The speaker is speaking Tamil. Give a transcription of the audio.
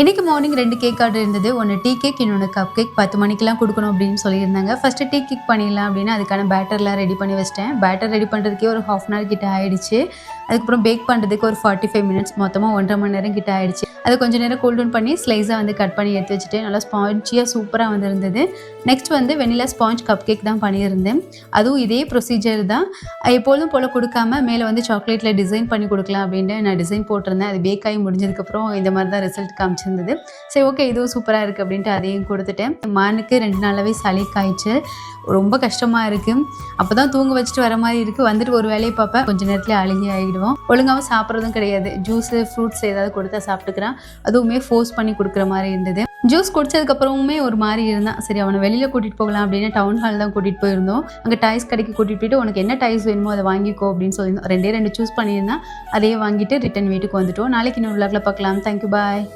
இன்றைக்கி மார்னிங் ரெண்டு கேக் ஆர்டர் இருந்தது. ஒன்று டீ கேக் இன்னொன்று கப் கேக் பத்து மணிக்கெலாம் கொடுக்கணும் அப்படின்னு சொல்லியிருந்தாங்க. ஃபஸ்ட்டு டீ கேக் பண்ணிடலாம் அப்படின்னு அதுக்கான பேட்டர்லாம் ரெடி பண்ணி வச்சிட்டேன். பேட்டர் ரெடி பண்ணுறதுக்கே ஒரு ஹாஃப் அன் ஹவர் கிட்ட ஆயிடுச்சு. அதுக்கப்புறம் பேக் பண்ணுறதுக்கு ஒரு ஃபார்ட்டி ஃபைவ் மினிட்ஸ் மொத்தமாக ஒன்றரை மணி நேரம் கிட்ட ஆயிடுச்சு. அதை கொஞ்சம் நேரம் கூல் டவுன் பண்ணி ஸ்லைஸாக வந்து கட் பண்ணி எடுத்து வச்சுட்டு நல்லா ஸ்பாஞ்சியாக சூப்பராக வந்திருந்தது. நெக்ஸ்ட் வந்து வெனிலா ஸ்பாஞ்ச் கப் கேக் தான் பண்ணியிருந்தேன். அதுவும் இதே ப்ரொசீஜர் தான். எப்பொழுதும் போல் கொடுக்காம மேலே வந்து சாக்லேட்டில் டிசைன் பண்ணி கொடுக்கலாம் அப்படின்ட்டு நான் டிசைன் போட்டிருந்தேன். அது பேக் ஆகி முடிஞ்சதுக்கப்புறம் இந்த மாதிரி தான் ரிசல்ட் காமிச்சிருந்தது சரி ஓகே இதுவும் சூப்பராக இருக்குது அப்படின்ட்டு அதையும் கொடுத்துட்டேன். மானுக்கு ரெண்டு நாளாகவே சளி காய்ச்சு. ரொம்ப கஷ்டமாக இருக்குது அப்போ தான் தூங்க வச்சுட்டு வர மாதிரி இருக்குது வந்துட்டு ஒரு வேலையை பார்ப்பேன். கொஞ்ச நேரத்தில் அழுகி ஆகிடுவோம் ஒழுங்காக சாப்பிட்றதும் கிடையாது. ஜூஸு ஃப்ரூட்ஸ் ஏதாவது கொடுத்தா சாப்பிட்டுக்கிறான். அதுவுமே ஃபோர்ஸ் பண்ணி கொடுக்குற மாதிரி இருந்தது. ஜூஸ் குடிச்சதுக்கப்புறமுமே ஒரு மாதிரி இருந்தான். சரி அவனை வெளியில் கூட்டிகிட்டு போகலாம் அப்படின்னு டவுன் ஹால் தான் கூட்டிகிட்டு போயிருந்தோம். அங்கே டைஸ் கடைக்கு கூட்டிகிட்டு போயிட்டு உனக்கு என்ன டைஸ் வேணுமோ அதை வாங்கிக்கோ அப்படின்னு சொல்லியிருந்தோம். ரெண்டே ரெண்டு சூஸ் பண்ணியிருந்தான் அதையே வாங்கிட்டு ரிட்டன் வீட்டுக்கு வந்துட்டோம். நாளைக்கு இன்னொரு விளாக்ல பார்க்கலாம். Thank you bye